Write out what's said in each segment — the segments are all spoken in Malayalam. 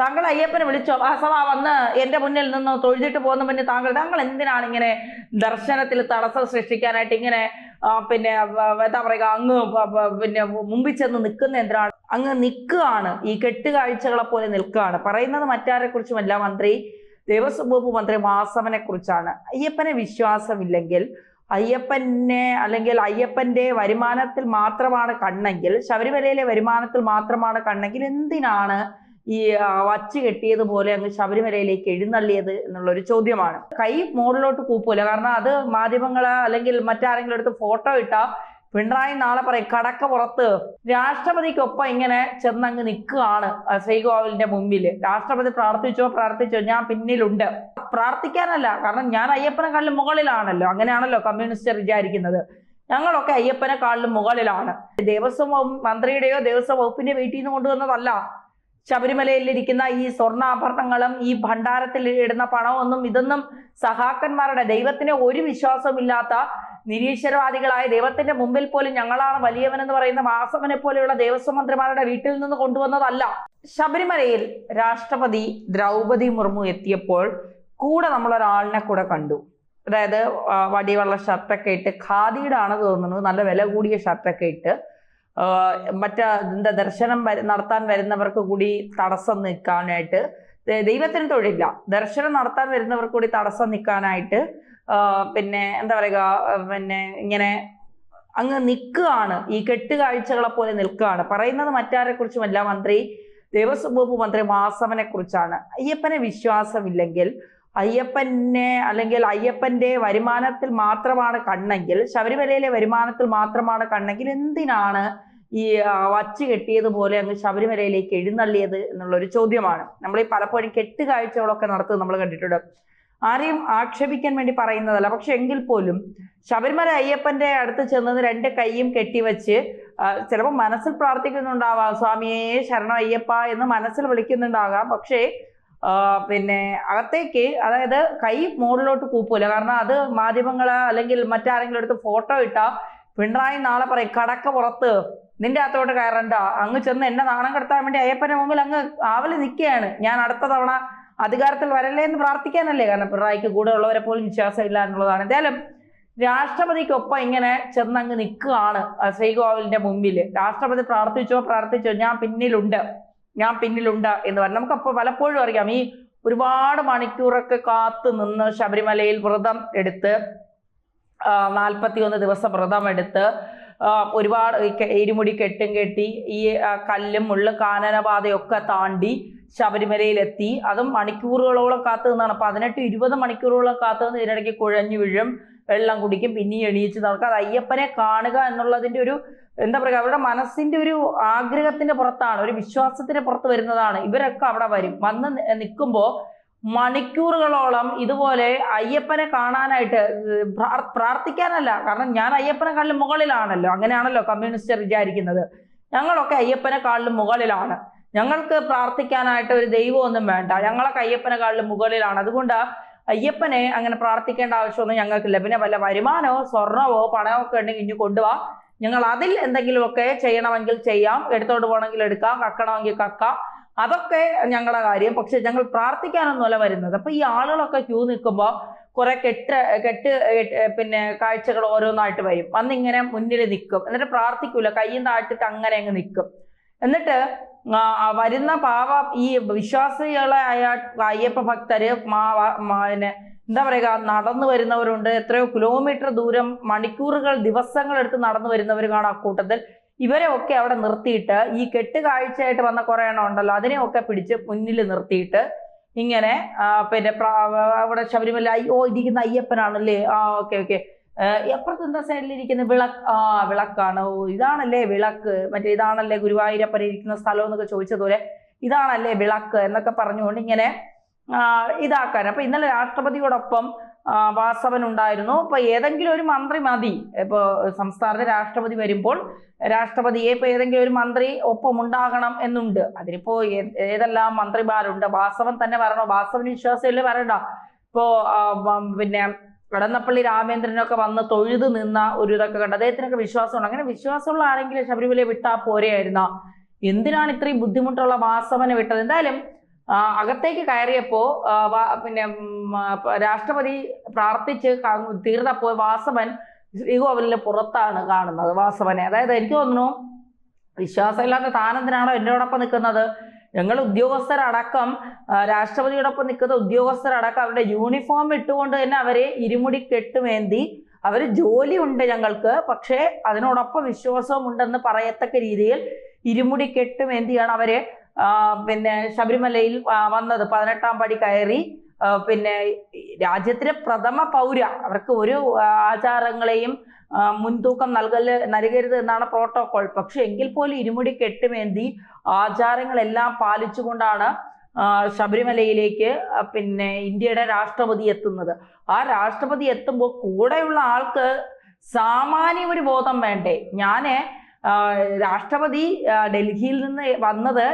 താങ്കൾ അയ്യപ്പനെ വിളിച്ചോ? വാസവ വന്ന് എന്റെ മുന്നിൽ നിന്ന് തൊഴുതിട്ട് പോകുന്ന മുന്നേ താങ്കൾ താങ്കൾ എന്തിനാണ് ഇങ്ങനെ ദർശനത്തിൽ തടസ്സം സൃഷ്ടിക്കാനായിട്ട് ഇങ്ങനെ പിന്നെ എന്താ പറയുക അങ്ങ് പിന്നെ മുമ്പിൽ ചെന്ന് നിൽക്കുന്ന എന്തിനാണ്? അങ്ങ് നിൽക്കുകയാണ് ഈ കെട്ടുകാഴ്ചകളെ പോലെ നിൽക്കുകയാണ്. പറയുന്നത് മറ്റാരെ കുറിച്ചുമല്ല മന്ത്രി. ദേവസ്വം വകുപ്പ് മന്ത്രി വാസവനെ കുറിച്ചാണ്. അയ്യപ്പനെ വിശ്വാസമില്ലെങ്കിൽ അയ്യപ്പനെ അല്ലെങ്കിൽ അയ്യപ്പന്റെ വരുമാനത്തിൽ മാത്രമാണ് കണ്ണെങ്കിൽ ശബരിമലയിലെ വരുമാനത്തിൽ മാത്രമാണ് കണ്ണെങ്കിൽ എന്തിനാണ് ഈ വച്ച് കെട്ടിയതുപോലെ അങ്ങ് ശബരിമലയിലേക്ക് എഴുന്നള്ളിയത് എന്നുള്ളൊരു ചോദ്യമാണ്. കൈ മുകളിലോട്ട് കൂപ്പൂല. കാരണം അത് മാധ്യമങ്ങൾ അല്ലെങ്കിൽ മറ്റാരെങ്കിലും എടുത്ത് ഫോട്ടോ ഇട്ടാ പിണറായി നാളെ പറയും കടക്ക പുറത്ത്. രാഷ്ട്രപതിക്കൊപ്പം ഇങ്ങനെ ചെന്നങ്ങ് നിൽക്കുകയാണ് ശ്രീകോവിലിന്റെ മുമ്പിൽ രാഷ്ട്രപതി പ്രാർത്ഥിച്ചോ പ്രാർത്ഥിച്ചോ ഞാൻ പിന്നിലുണ്ട്. പ്രാർത്ഥിക്കാനല്ല കാരണം ഞാൻ അയ്യപ്പനെ അയ്യപ്പനെക്കാളിലും മുകളിലാണല്ലോ. അങ്ങനെയാണല്ലോ കമ്മ്യൂണിസ്റ്റ് വിചാരിക്കുന്നത്. ഞങ്ങളൊക്കെ അയ്യപ്പനെക്കാളിലും മുകളിലാണ്. ദേവസ്വം മന്ത്രിയുടെയോ ദേവസ്വം വകുപ്പിന്റെ വീട്ടിൽ നിന്ന് കൊണ്ടുവന്നതല്ല. ശബരിമലയിൽ ഇരിക്കുന്ന ഈ സ്വർണാഭരണങ്ങളും ഈ ഭണ്ഡാരത്തിൽ ഇടുന്ന പണമൊന്നും ഇതൊന്നും സഹാക്കന്മാരുടെ ദൈവത്തിന് ഒരു വിശ്വാസമില്ലാത്ത നിരീശ്വരവാദികളായ ദൈവത്തിന്റെ മുമ്പിൽ പോലും ഞങ്ങളാണ് വലിയവനെന്ന് പറയുന്ന വാസവനെ പോലെയുള്ള ദേവസ്വം മന്ത്രിമാരുടെ വീട്ടിൽ നിന്ന് കൊണ്ടുവന്നതല്ല. ശബരിമലയിൽ രാഷ്ട്രപതി ദ്രൗപതി മുർമു എത്തിയപ്പോൾ കൂടെ നമ്മളൊരാളിനെ കൂടെ കണ്ടു. അതായത് വടിവെള്ള ഷർട്ടൊക്കെ ഇട്ട് ഖാദിയുടെ ആണ് തോന്നുന്നു. നല്ല വില കൂടിയ ഷർട്ടൊക്കെ ഇട്ട് മറ്റേ എന്താ ദർശനം നടത്താൻ വരുന്നവർക്ക് കൂടി തടസ്സം നിൽക്കാനായിട്ട് ദൈവത്തിന് തൊഴിലില്ല. ദർശനം നടത്താൻ വരുന്നവർക്ക് കൂടി തടസ്സം നിൽക്കാനായിട്ട് പിന്നെ എന്താ പറയുക പിന്നെ ഇങ്ങനെ അങ്ങ് നിൽക്കുകയാണ്. ഈ കെട്ടുകാഴ്ചകളെ പോലെ നിൽക്കുകയാണ്. പറയുന്നത് മറ്റാരെ കുറിച്ചുമല്ല മന്ത്രി ദേവസ്വം വകുപ്പ് മന്ത്രി വാസവനെ കുറിച്ചാണ് അയ്യപ്പനെ വിശ്വാസമില്ലെങ്കിൽ അയ്യപ്പനെ അല്ലെങ്കിൽ അയ്യപ്പന്റെ വരുമാനത്തിൽ മാത്രമാണ് കണ്ണെങ്കിൽ ശബരിമലയിലെ വരുമാനത്തിൽ മാത്രമാണ് കണ്ണെങ്കിൽ എന്തിനാണ് ഈ വച്ചു കെട്ടിയതുപോലെ അങ്ങ് ശബരിമലയിലേക്ക് എഴുന്നള്ളിയത് എന്നുള്ളൊരു ചോദ്യമാണ്. നമ്മൾ ഈ പലപ്പോഴും കെട്ടുകാഴ്ചകളൊക്കെ നടത്തുന്നത് നമ്മൾ കണ്ടിട്ടുണ്ട്. ആരെയും ആക്ഷേപിക്കാൻ വേണ്ടി പറയുന്നതല്ല. പക്ഷെ എങ്കിൽ പോലും ശബരിമല അയ്യപ്പന്റെ അടുത്ത് ചെന്നത് രണ്ട് കൈയും കെട്ടിവെച്ച് ചിലപ്പോൾ മനസ്സിൽ പ്രാർത്ഥിക്കുന്നുണ്ടാവാം സ്വാമിയെ ശരണം അയ്യപ്പ എന്ന് മനസ്സിൽ വിളിക്കുന്നുണ്ടാകാം. പക്ഷേ പിന്നെ അകത്തേക്ക് അതായത് കൈ മുകളിലോട്ട് കൂപ്പൂല കാരണം അത് മാധ്യമങ്ങൾ അല്ലെങ്കിൽ മറ്റാരെങ്കിലും എടുത്ത് ഫോട്ടോ ഇട്ടാ പിണറായി നാളെ പറയും കടക്ക പുറത്ത്. നിന്റെ അകത്തോട്ട് കയറണ്ട. അങ്ങ് ചെന്ന് എന്നെ നാണം കടത്താൻ വേണ്ടി അയ്യപ്പന്റെ മുമ്പിൽ അങ്ങ് ആവൽ നിൽക്കുകയാണ്. ഞാൻ അടുത്ത തവണ അധികാരത്തിൽ വരല്ലേ എന്ന് പ്രാർത്ഥിക്കാനല്ലേ കാരണം പിണറായിക്ക് കൂടെ ഉള്ളവരെ പോലും വിശ്വാസമില്ല എന്നുള്ളതാണ്. എന്തായാലും രാഷ്ട്രപതിക്കൊപ്പം ഇങ്ങനെ ചെന്നങ്ങ് നിൽക്കുകയാണ് ശ്രീകോവിലിന്റെ മുമ്പിൽ രാഷ്ട്രപതി പ്രാർത്ഥിച്ചോ പ്രാർത്ഥിച്ചോ ഞാൻ പിന്നിലുണ്ട്. ഞാൻ പിന്നിലുണ്ട് എന്ന് പറഞ്ഞു. നമുക്കപ്പോൾ പലപ്പോഴും അറിയാം. ഈ ഒരുപാട് മണിക്കൂറൊക്കെ കാത്തു നിന്ന് ശബരിമലയിൽ വ്രതം എടുത്ത് നാൽപ്പത്തി ഒന്ന് ദിവസം വ്രതം എടുത്ത് ഒരുപാട് എരിമുടി കെട്ടും കെട്ടി ഈ കല്ലും മുള്ളും കാനനപാതയൊക്കെ താണ്ടി ശബരിമലയിലെത്തി. അതും മണിക്കൂറുകളോളം കാത്തു നിന്നാണ്. പതിനെട്ട് ഇരുപത് മണിക്കൂറുകളോളം കാത്തു നിന്ന് ഇതിനിടയ്ക്ക് കുഴഞ്ഞു വീഴും വെള്ളം കുടിക്കും പിന്നെ എണീച്ച് നടക്കുക അത് അയ്യപ്പനെ കാണുക എന്നുള്ളതിന്റെ ഒരു എന്താ പറയുക അവരുടെ മനസ്സിന്റെ ഒരു ആഗ്രഹത്തിന്റെ പുറത്താണ് ഒരു വിശ്വാസത്തിന്റെ പുറത്ത് വരുന്നതാണ്. ഇവരൊക്കെ അവിടെ വരും. വന്ന് നിൽക്കുമ്പോൾ മണിക്കൂറുകളോളം ഇതുപോലെ അയ്യപ്പനെ കാണാനായിട്ട് പ്രാർത്ഥിക്കാനല്ല. കാരണം ഞാൻ അയ്യപ്പനെ അയ്യപ്പനെക്കാളിലും മുകളിലാണല്ലോ. അങ്ങനെയാണല്ലോ കമ്മ്യൂണിസ്റ്റർ വിചാരിക്കുന്നത്. ഞങ്ങളൊക്കെ അയ്യപ്പനെ അയ്യപ്പനെക്കാളിലും മുകളിലാണ്. ഞങ്ങൾക്ക് പ്രാർത്ഥിക്കാനായിട്ട് ഒരു ദൈവമൊന്നും വേണ്ട. ഞങ്ങളൊക്കെ അയ്യപ്പനെക്കാളിലും മുകളിലാണ്. അതുകൊണ്ട് അയ്യപ്പനെ അങ്ങനെ പ്രാർത്ഥിക്കേണ്ട ആവശ്യമൊന്നും ഞങ്ങൾക്കില്ല. പിന്നെ വല്ല വരുമാനമോ സ്വർണമോ പണമോ ഉണ്ടെങ്കിൽ ഇനി കൊണ്ടുപോവാ ഞങ്ങൾ അതിൽ എന്തെങ്കിലുമൊക്കെ ചെയ്യണമെങ്കിൽ ചെയ്യാം എടുത്തോണ്ട് പോകണമെങ്കിൽ എടുക്കാം കക്കണമെങ്കിൽ കക്കാം. അതൊക്കെ ഞങ്ങളുടെ കാര്യം. പക്ഷെ ഞങ്ങൾ പ്രാർത്ഥിക്കാനൊന്നുമല്ല വരുന്നത്. അപ്പൊ ഈ ആളുകളൊക്കെ ക്യൂ നിൽക്കുമ്പോൾ കുറെ കെട്ട് കെട്ട് കെട്ട് പിന്നെ കാഴ്ചകൾ ഓരോന്നായിട്ട് വരും. വന്നിങ്ങനെ മുന്നിൽ നിൽക്കും. എന്നിട്ട് പ്രാർത്ഥിക്കൂല. കയ്യും താഴ്ത്തിട്ട് അങ്ങനെ അങ്ങ് നിൽക്കും. എന്നിട്ട് വരുന്ന പാവ ഈ വിശ്വാസികളായ അയ്യപ്പ ഭക്തര് പിന്നെ എന്താ പറയുക നടന്നു വരുന്നവരുണ്ട്. എത്രയോ കിലോമീറ്റർ ദൂരം മണിക്കൂറുകൾ ദിവസങ്ങൾ എടുത്ത് നടന്നു വരുന്നവർ കാണാം അക്കൂട്ടത്തിൽ ഇവരെ ഒക്കെ അവിടെ നിർത്തിയിട്ട് ഈ കെട്ട് കാഴ്ചയായിട്ട് വന്ന കുറെ എണ്ണം ഉണ്ടല്ലോ അതിനെയൊക്കെ പിടിച്ച് മുന്നിൽ നിർത്തിയിട്ട് ഇങ്ങനെ പിന്നെ അവിടെ ശബരിമല ഓ ഇരിക്കുന്ന അയ്യപ്പനാണല്ലേ? ആ ഓക്കെ ഓക്കെ. എപ്പുറത്ത് എന്താ സൈഡിൽ ഇരിക്കുന്ന? വിളക്ക്. ആ വിളക്കാണ്. ഓ ഇതാണല്ലേ വിളക്ക്. മറ്റേ ഇതാണല്ലേ ഗുരുവായൂരപ്പൻ ഇരിക്കുന്ന സ്ഥലം എന്നൊക്കെ ചോദിച്ചതുപോലെ ഇതാണല്ലേ വിളക്ക് എന്നൊക്കെ പറഞ്ഞുകൊണ്ട് ഇങ്ങനെ ഇതാക്കാൻ അപ്പൊ ഇന്നലെ രാഷ്ട്രപതിയോടൊപ്പം വാസവൻ ഉണ്ടായിരുന്നു. അപ്പൊ ഏതെങ്കിലും ഒരു മന്ത്രി മതി. ഇപ്പോ സംസ്ഥാനത്തെ രാഷ്ട്രപതി വരുമ്പോൾ രാഷ്ട്രപതിയെ ഇപ്പൊ ഏതെങ്കിലും ഒരു മന്ത്രി ഒപ്പം ഉണ്ടാകണം എന്നുണ്ട്. അതിനിപ്പോ ഏതെല്ലാം മന്ത്രിമാരുണ്ട്? വാസവൻ തന്നെ വരണോ? വാസവന് വിശ്വാസമില്ല വരണ്ട? ഇപ്പോ പിന്നെ കടന്നപ്പള്ളി രാമേന്ദ്രനൊക്കെ വന്ന് തൊഴുതു നിന്ന ഒരു ഇതൊക്കെ കണ്ട് അദ്ദേഹത്തിനൊക്കെ വിശ്വാസമുണ്ട്. അങ്ങനെ വിശ്വാസമുള്ള ആരെങ്കിലും ശബരിമലയെ വിട്ടാ പോരെയായിരുന്ന? എന്തിനാണ് ഇത്രയും ബുദ്ധിമുട്ടുള്ള വാസവനെ വിട്ടത്? എന്തായാലും അകത്തേക്ക് കയറിയപ്പോ പിന്നെ രാഷ്ട്രപതി പ്രാർത്ഥിച്ച് തീർന്നപ്പോ വാസവൻ ശ്രീകോവിലിന് പുറത്താണ് കാണുന്നത് വാസവനെ. അതായത് എനിക്ക് തോന്നുന്നു വിശ്വാസമില്ലാത്ത താനെന്തിനാണോ എന്നോടൊപ്പം നിൽക്കുന്നത്? ഞങ്ങൾ ഉദ്യോഗസ്ഥരടക്കം രാഷ്ട്രപതിയോടൊപ്പം നിൽക്കുന്ന ഉദ്യോഗസ്ഥരടക്കം അവരുടെ യൂണിഫോം ഇട്ടുകൊണ്ട് തന്നെ അവരെ ഇരുമുടി കെട്ടുമേന്തി അവർ ജോലിയുണ്ട് ഞങ്ങൾക്ക് പക്ഷേ അതിനോടൊപ്പം വിശ്വാസവും ഉണ്ടെന്ന് പറയത്തക്ക രീതിയിൽ ഇരുമുടി കെട്ടുമേന്തിയാണ് അവരെ പിന്നെ ശബരിമലയിൽ വന്നത്. പതിനെട്ടാം പടി കയറി പിന്നെ രാജ്യത്തിലെ പ്രഥമ പൗര അവർക്ക് ഒരു ആചാരങ്ങളെയും മുൻതൂക്കം നൽകൽ നൽകരുത് എന്നാണ് പ്രോട്ടോകോൾ പക്ഷെ എങ്കിൽ പോലും ഇരുമുടി കെട്ടുമേന്തി ആചാരങ്ങളെല്ലാം പാലിച്ചുകൊണ്ടാണ് ശബരിമലയിലേക്ക് പിന്നെ ഇന്ത്യയുടെ രാഷ്ട്രപതി എത്തുന്നത്. ആ രാഷ്ട്രപതി എത്തുമ്പോൾ കൂടെയുള്ള ആൾക്ക് സാമാന്യ ഒരു ബോധം വേണ്ടേ? ഞാൻ ആ, രാഷ്ട്രപതി ഡൽഹിയിൽ നിന്ന് വന്നത്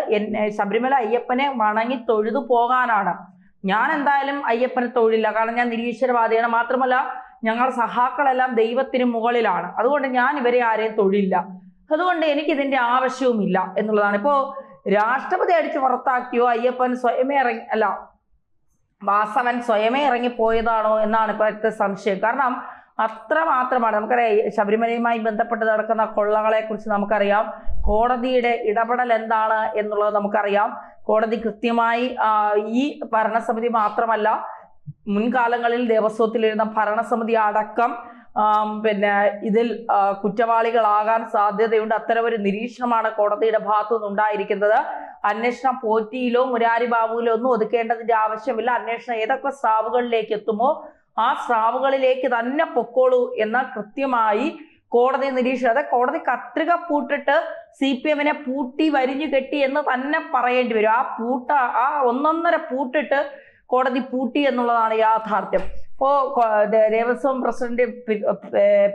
ശബരിമല അയ്യപ്പനെ വണങ്ങി തൊഴുതു പോകാനാണ്. ഞാൻ എന്തായാലും അയ്യപ്പനെ തൊഴിലില്ല. കാരണം ഞാൻ നിരീശ്വരവാദിയാണ്. മാത്രമല്ല ഞങ്ങൾ സഹാക്കളെല്ലാം ദൈവത്തിന് മുകളിലാണ്. അതുകൊണ്ട് ഞാൻ ഇവരെ ആരെയും തൊഴിലില്ല. അതുകൊണ്ട് എനിക്ക് ഇതിന്റെ ആവശ്യവുമില്ല എന്നുള്ളതാണ്. ഇപ്പോ രാഷ്ട്രപതി അടിച്ച് പുറത്താക്കിയോ അയ്യപ്പൻ സ്വയമേ ഇറങ്ങി അല്ല വാസവൻ സ്വയമേ ഇറങ്ങിപ്പോയതാണോ എന്നാണ് ഇപ്പോഴത്തെ സംശയം. കാരണം അത്ര മാത്രമാണ്. നമുക്കറിയാം ശബരിമലയുമായി ബന്ധപ്പെട്ട് നടക്കുന്ന കൊള്ളകളെ കുറിച്ച് നമുക്കറിയാം. കോടതിയുടെ ഇടപെടൽ എന്താണ് എന്നുള്ളത് നമുക്കറിയാം. കോടതി കൃത്യമായി ഈ ഭരണസമിതി മാത്രമല്ല മുൻകാലങ്ങളിൽ ദേവസ്വത്തിലിരുന്ന ഭരണസമിതി അടക്കം പിന്നെ ഇതിൽ കുറ്റവാളികളാകാൻ സാധ്യതയുണ്ട്. അത്തരം ഒരു നിരീക്ഷണമാണ് കോടതിയുടെ ഭാഗത്തു നിന്നുണ്ടായിരിക്കുന്നത് അന്വേഷണം പോറ്റിയിലോ മുരാരി ബാബുവിലോ ഒന്നും ഒതുക്കേണ്ടതിന്റെ ആവശ്യമില്ല. അന്വേഷണം ഏതൊക്കെ സ്രാവുകളിലേക്ക് എത്തുമോ ആ സ്രാവുകളിലേക്ക് തന്നെ പൊക്കോളൂ എന്ന കൃത്യമായി കോടതി നിരീക്ഷണം അതെ കോടതി കത്രിക പൂട്ടിട്ട് സി പി എമ്മിനെ പൂട്ടി വരിഞ്ഞു കെട്ടി എന്ന് തന്നെ പറയേണ്ടി വരും. ആ പൂട്ട ആ ഒന്നൊന്നര പൂട്ടിട്ട് കോടതി പൂട്ടി എന്നുള്ളതാണ് യാഥാർത്ഥ്യം. ഇപ്പോ Devaswom president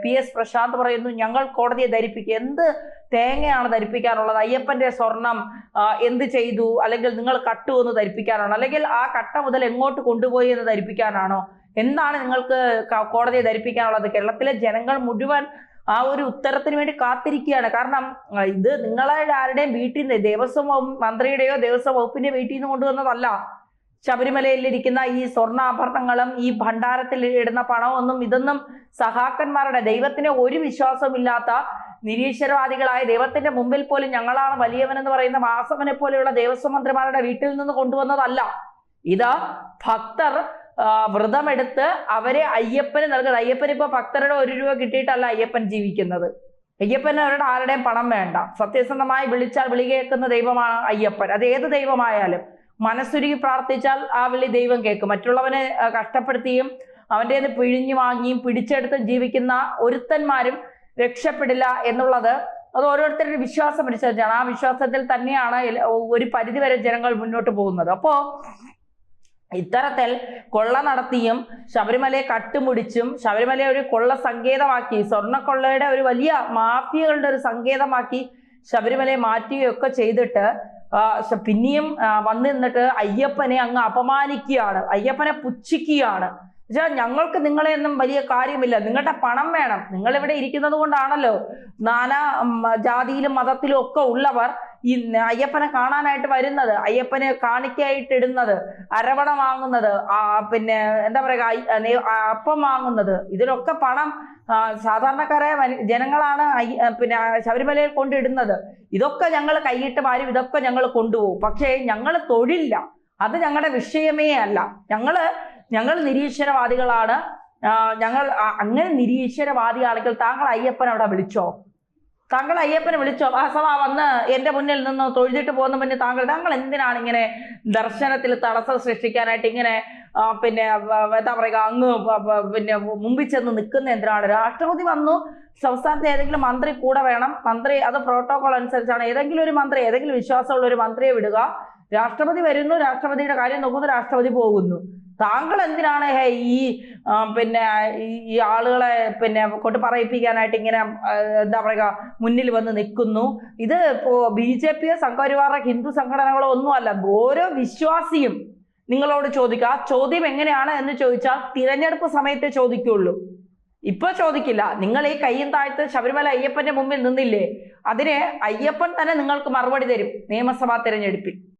P- S Prashanth പറയുന്നു ഞങ്ങൾ കോടതിയെ ധരിപ്പിക്കുക എന്ത് തേങ്ങയാണ് ധരിപ്പിക്കാനുള്ളത്? അയ്യപ്പന്റെ സ്വർണം എന്ത് ചെയ്തു? അല്ലെങ്കിൽ നിങ്ങൾ കട്ടു എന്ന് ധരിപ്പിക്കാനാണോ? അല്ലെങ്കിൽ ആ കട്ട മുതൽ എങ്ങോട്ട് കൊണ്ടുപോയി എന്ന് ധരിപ്പിക്കാനാണോ? എന്താണ് നിങ്ങൾക്ക് കോടതിയെ ധരിപ്പിക്കാനുള്ളത്? കേരളത്തിലെ ജനങ്ങൾ മുഴുവൻ ആ ഒരു ഉത്തരത്തിന് വേണ്ടി കാത്തിരിക്കുകയാണ്. കാരണം ഇത് നിങ്ങളെ ആരുടെയും വീട്ടിൽ നിന്ന് ദേവസ്വം മന്ത്രിയുടെയോ ദേവസ്വം വകുപ്പിന്റെ വീട്ടിൽ നിന്ന് കൊണ്ടുവന്നതല്ല. ശബരിമലയിൽ ഇരിക്കുന്ന ഈ സ്വർണാഭരണങ്ങളും ഈ ഭണ്ഡാരത്തിൽ ഇടുന്ന പണമൊന്നും ഇതൊന്നും സഹാക്കന്മാരുടെ ദൈവത്തിന് ഒരു വിശ്വാസമില്ലാത്ത നിരീശ്വരവാദികളായ ദൈവത്തിന്റെ മുമ്പിൽ പോലും ഞങ്ങളാണ് വലിയവനെന്ന് പറയുന്ന വാസവനെ പോലെയുള്ള ദേവസ്വം മന്ത്രിമാരുടെ വീട്ടിൽ നിന്ന് കൊണ്ടുവന്നതല്ല. ഇത് ഭക്തർ വ്രതമെടുത്ത് അവരെ അയ്യപ്പന് നൽകുന്നത്. അയ്യപ്പൻ ഇപ്പൊ ഭക്തരുടെ ഒരു രൂപ കിട്ടിയിട്ടല്ല അയ്യപ്പൻ ജീവിക്കുന്നത്. അയ്യപ്പന് അവരുടെ ആരുടെയും പണം വേണ്ട. സത്യസന്ധമായി വിളിച്ചാൽ വിളി കേൾക്കുന്ന ദൈവമാണ് അയ്യപ്പൻ. അത് ഏത് ദൈവമായാലും മനസ്സുരുകി പ്രാർത്ഥിച്ചാൽ ആ വിളി ദൈവം കേൾക്കും. മറ്റുള്ളവനെ കഷ്ടപ്പെടുത്തിയും അവന്റെ പിഴിഞ്ഞു വാങ്ങിയും പിടിച്ചെടുത്തും ജീവിക്കുന്ന ഒരുത്തന്മാരും രക്ഷപ്പെടില്ല എന്നുള്ളത് അത് ഓരോരുത്തരുടെ വിശ്വാസം അനുസരിച്ചാണ്. ആ വിശ്വാസത്തിൽ തന്നെയാണ് ഒരു പരിധിവരെ ജനങ്ങൾ മുന്നോട്ട് പോകുന്നത്. അപ്പോ ഇത്തരത്തിൽ കൊള്ള നടത്തിയും ശബരിമലയെ കട്ടുമുടിച്ചും ശബരിമലയെ ഒരു കൊള്ള സങ്കേതമാക്കി സ്വർണക്കൊള്ളയുടെ ഒരു വലിയ മാഫിയകളുടെ ഒരു സങ്കേതമാക്കി ശബരിമലയെ മാറ്റുകയൊക്കെ ചെയ്തിട്ട് പിന്നെയും വന്നു നിന്നിട്ട് അയ്യപ്പനെ അങ്ങ് അപമാനിക്കുകയാണ് അയ്യപ്പനെ പുച്ഛിക്കുകയാണ്. എന്നുവെച്ചാൽ ഞങ്ങൾക്ക് നിങ്ങളെയൊന്നും വലിയ കാര്യമില്ല. നിങ്ങളുടെ പണം വേണം. നിങ്ങൾ ഇവിടെ ഇരിക്കുന്നത് കൊണ്ടാണല്ലോ. നാനാ ജാതിയിലും മതത്തിലും ഒക്കെ ഉള്ളവർ ഈ അയ്യപ്പനെ കാണാനായിട്ട് വരുന്നത് അയ്യപ്പനെ കാണിക്കായിട്ട് ഇടുന്നത് അരവണ വാങ്ങുന്നത് പിന്നെ എന്താ പറയുക അപ്പം വാങ്ങുന്നത്. ഇതിലൊക്കെ പണം സാധാരണക്കാരായ ജനങ്ങളാണ് പിന്നെ ശബരിമലയിൽ കൊണ്ടിടുന്നത് ഇതൊക്കെ ഞങ്ങൾ കൈയിട്ട് വാരും ഇതൊക്കെ ഞങ്ങൾ കൊണ്ടുപോകും. പക്ഷേ ഞങ്ങൾ തൊഴില്ല അത് ഞങ്ങളുടെ വിഷയമേ അല്ല. ഞങ്ങൾ ഞങ്ങൾ നിരീശ്വരവാദികളാണ്. ഞങ്ങൾ അങ്ങനെ നിരീശ്വരവാദിയാണെങ്കിൽ താങ്കൾ അയ്യപ്പൻ അവിടെ വിളിച്ചോ? താങ്കൾ അയ്യപ്പനെ വിളിച്ചോ? വാസവ വന്ന് എന്റെ മുന്നിൽ നിന്ന് തൊഴുതിട്ട് പോകുന്ന മുന്നേ താങ്കൾ താങ്കൾ എന്തിനാണ് ഇങ്ങനെ ദർശനത്തിൽ തടസ്സം സൃഷ്ടിക്കാനായിട്ട് ഇങ്ങനെ പിന്നെ എന്താ പറയുക അങ്ങ് പിന്നെ മുമ്പിൽ ചെന്ന് നിൽക്കുന്ന എന്തിനാണ്? രാഷ്ട്രപതി വന്നു സംസ്ഥാനത്തെ ഏതെങ്കിലും മന്ത്രി കൂടെ വേണം. മന്ത്രി അത് പ്രോട്ടോകോൾ അനുസരിച്ചാണ്. ഏതെങ്കിലും ഒരു മന്ത്രി ഏതെങ്കിലും വിശ്വാസമുള്ള ഒരു മന്ത്രിയെ വിടുക. രാഷ്ട്രപതി വരുന്നു രാഷ്ട്രപതിയുടെ കാര്യം നോക്കുന്നു രാഷ്ട്രപതി പോകുന്നു. താങ്കൾ എന്തിനാണ് ഈ പിന്നെ ഈ- ആളുകളെ പിന്നെ കൊണ്ട് പറയിപ്പിക്കാനായിട്ട് ഇങ്ങനെ എന്താ പറയുക മുന്നിൽ വന്ന് നിൽക്കുന്നു? ഇത് ഇപ്പോ ബി ജെ പിയോ സംഘപരിവാറോ ഹിന്ദു സംഘടനകളോ ഒന്നുമല്ല ഓരോ വിശ്വാസിയും നിങ്ങളോട് ചോദിക്കുക ആ ചോദ്യം എങ്ങനെയാണ് എന്ന് ചോദിച്ചാൽ തിരഞ്ഞെടുപ്പ് സമയത്തെ ചോദിക്കുള്ളൂ. ഇപ്പൊ ചോദിക്കില്ല. നിങ്ങൾ ഈ കയ്യും താഴ്ത്ത് ശബരിമല അയ്യപ്പന്റെ മുമ്പിൽ നിന്നില്ലേ? അതിന് അയ്യപ്പൻ തന്നെ നിങ്ങൾക്ക് മറുപടി തരും നിയമസഭാ തിരഞ്ഞെടുപ്പിൽ.